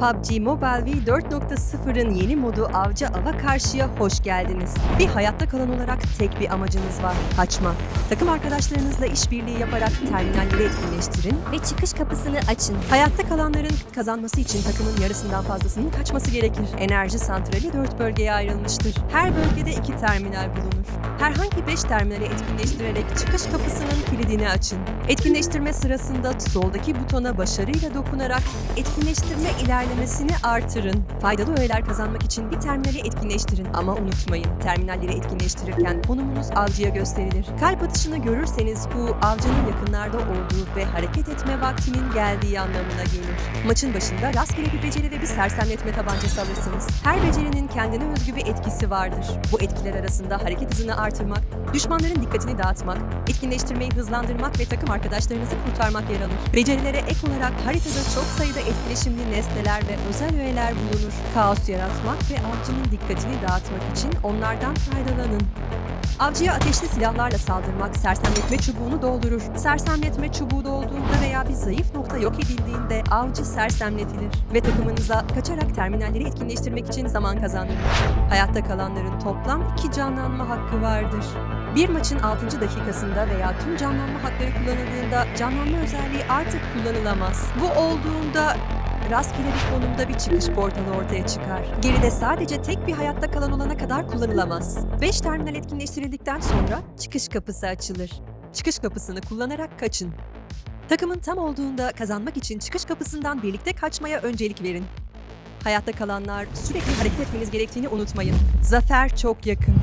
PUBG Mobile V 4.0'ın yeni modu Avcı Ava Karşı'ya hoş geldiniz. Bir hayatta kalan olarak tek bir amacınız var. Kaçmak. Takım arkadaşlarınızla işbirliği yaparak terminalleri etkinleştirin. ve çıkış kapısını açın. Hayatta kalanların kazanması için takımın yarısından fazlasının kaçması gerekir. Enerji santrali 4 bölgeye ayrılmıştır. Her bölgede 2 terminal bulunur. Herhangi 5 terminali etkinleştirerek çıkış kapısının kilidini açın. Etkinleştirme sırasında soldaki butona başarıyla dokunarak etkinleştirme ilerlemesini artırın. Faydalı öğeler kazanmak için bir terminali etkinleştirin ama unutmayın terminalleri etkinleştirirken konumunuz avcıya gösterilir. Kalp atışını görürseniz bu avcının yakınlarda olduğu ve hareket etme vaktinin geldiği anlamına gelir. Maçın başında rastgele bir beceri ve bir sersemletme tabancası alırsınız. Her becerinin kendine özgü bir etkisi vardır. Bu etkiler arasında hareket hızını artırmak, düşmanların dikkatini dağıtmak, etkinleştirmeyi hızlandırmak ve takım arkadaşlarınızı kurtarmak yer alır. Becerilere ek olarak haritada çok sayıda etkileşimli nesneler ve özel öğeler bulunur. Kaos yaratmak ve avcının dikkatini dağıtmak için onlardan faydalanın. Avcıya ateşli silahlarla saldırmak sersemletme çubuğunu doldurur. Sersemletme çubuğu dolduğunda veya bir zayıf nokta yok edildiğinde avcı sersemletilir ve takımınıza kaçarak terminalleri etkinleştirmek için zaman kazandırır. Hayatta kalanların toplam iki canlanma hakkı vardır. Bir maçın 6. dakikasında veya tüm canlanma hakları kullanıldığında canlanma özelliği artık kullanılamaz. Bu olduğunda rastgele bir konumda bir çıkış portalı ortaya çıkar. Geride sadece tek bir hayatta kalan olana kadar kullanılamaz. 5 terminal etkinleştirildikten sonra çıkış kapısı açılır. Çıkış kapısını kullanarak kaçın. Takımın tam olduğunda kazanmak için çıkış kapısından birlikte kaçmaya öncelik verin. Hayatta kalanlar sürekli hareket etmeniz gerektiğini unutmayın. Zafer çok yakın.